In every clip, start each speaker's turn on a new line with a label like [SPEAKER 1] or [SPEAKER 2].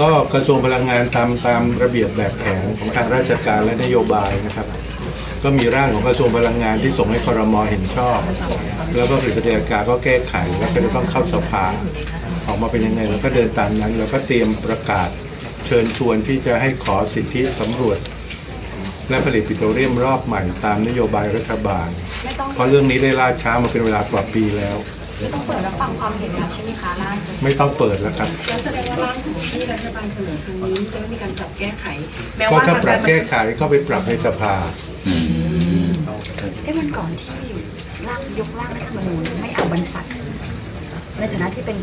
[SPEAKER 1] ก็กระทรวงพลังงานตามตามระเบียบแบบแผนของทางราชการและนโยบายนะครับ ก็มีร่างของกระทรวงพลังงานที่ส่งให้คอรมอเห็นชอบ แล้วก็กฤษฎีกาก็แก้ไขแล้วก็จะต้องเข้าสภาออกมาเป็นยังไงเราก็เดินตามนั้นแล้วก็เตรียมประกาศเชิญชวนที่จะให้ขอสิทธิสำรวจ และผลิตปิโตรเลียมรอบใหม่ตามนโยบายรัฐบาล เพราะเรื่องนี้ได้ล่าช้ามาเป็นเวลากว่าปีแล้ว
[SPEAKER 2] ไม่ต้องเปิดรับฟังความเห็นแล้วใช่ไหมคะร่าง
[SPEAKER 1] ไม่ต้องเปิดแล้วครับ
[SPEAKER 3] แล้วแสดงว่าร่างของที่รัฐบาลเสนอครั้งนี้จะไม่มีการปรับแก้ไข แม้
[SPEAKER 1] ก็
[SPEAKER 3] ว่า
[SPEAKER 1] ถ้า
[SPEAKER 3] ทาง
[SPEAKER 1] ปรั
[SPEAKER 3] กา
[SPEAKER 1] บ
[SPEAKER 3] ร
[SPEAKER 1] แก้ไขก็ไปปรับในสภา
[SPEAKER 4] เอ้วันก่อนที่ร่างยกร่างรัฐธรรมนูญไม่เอาบรรษัทในฐานะที่เป็น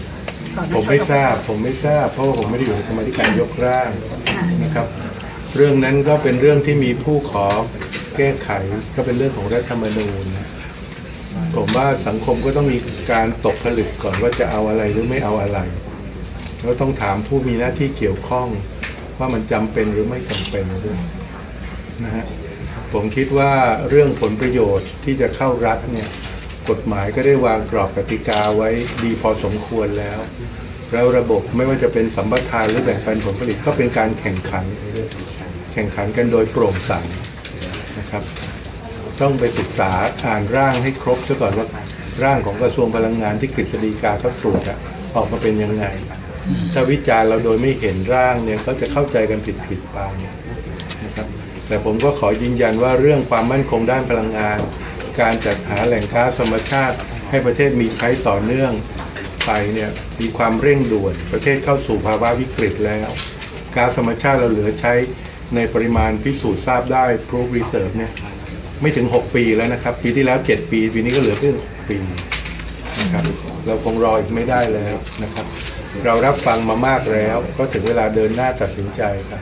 [SPEAKER 4] ก่อนหน้า
[SPEAKER 1] ผม
[SPEAKER 4] ช
[SPEAKER 1] ไม่ทราบ
[SPEAKER 4] ปปช
[SPEAKER 1] ผมไม่ทราบ เพราะว่าผมไม่ได้อยู่ในกรรมาธิการยกร่าง
[SPEAKER 4] ค่ะ
[SPEAKER 1] นะครับ เรื่องนั้นก็เป็นเรื่องที่มีผู้ขอแก้ไขก็เป็นเรื่องของรัฐธรรมนูญนะ ผมว่าสังคมก็ต้องมีการตกผลึกก่อนว่าจะเอาอะไรหรือไม่เอาอะไรแล้วต้องถามผู้มีหน้าที่เกี่ยวข้องว่ามันจำเป็นหรือไม่จำเป็นด้วยนะฮะผมคิดว่าเรื่องผลประโยชน์ที่จะเข้ารัฐเนี่ยกฎหมายก็ได้วางกรอบกติกาไว้ดีพอสมควรแล้ว แล้วระบบไม่ว่าจะเป็นสัมปทานหรือแบ่งปันผลผลิตก็เป็นการแข่งขัน แข่งขันกันโดยโปร่งใสนะครับ ต้องไปศึกษาอ่านร่างให้ครบซะก่อนว่าร่างของกระทรวงพลังงานที่กฤษฎีกาเขาตรวจอะออกมาเป็นยังไง ถ้าวิจารณ์เราโดยไม่เห็นร่างเนี่ยก็จะเข้าใจกันผิดๆไปนะครับแต่ผมก็ขอยืนยันว่าเรื่องความมั่นคงด้านพลังงาน การจัดหาแหล่งก๊าซธรรมชาติ ให้ประเทศมีใช้ต่อเนื่องไปเนี่ยมีความเร่งด่วน ประเทศเข้าสู่ภาวะวิกฤตแล้วก๊าซธรรมชาติเราเหลือใช้ในปริมาณพิสูจน์ทราบได้ proof reserve เนี่ย ไม่ถึง 6 ปีแล้วนะครับ ปีที่แล้ว 7 ปี ปีนี้ก็เหลือเพียง6ปีนะครับเราคงรออีกไม่ได้แล้วนะครับ เรารับฟังมามากแล้ว ก็ถึงเวลาเดินหน้าตัดสินใจครับ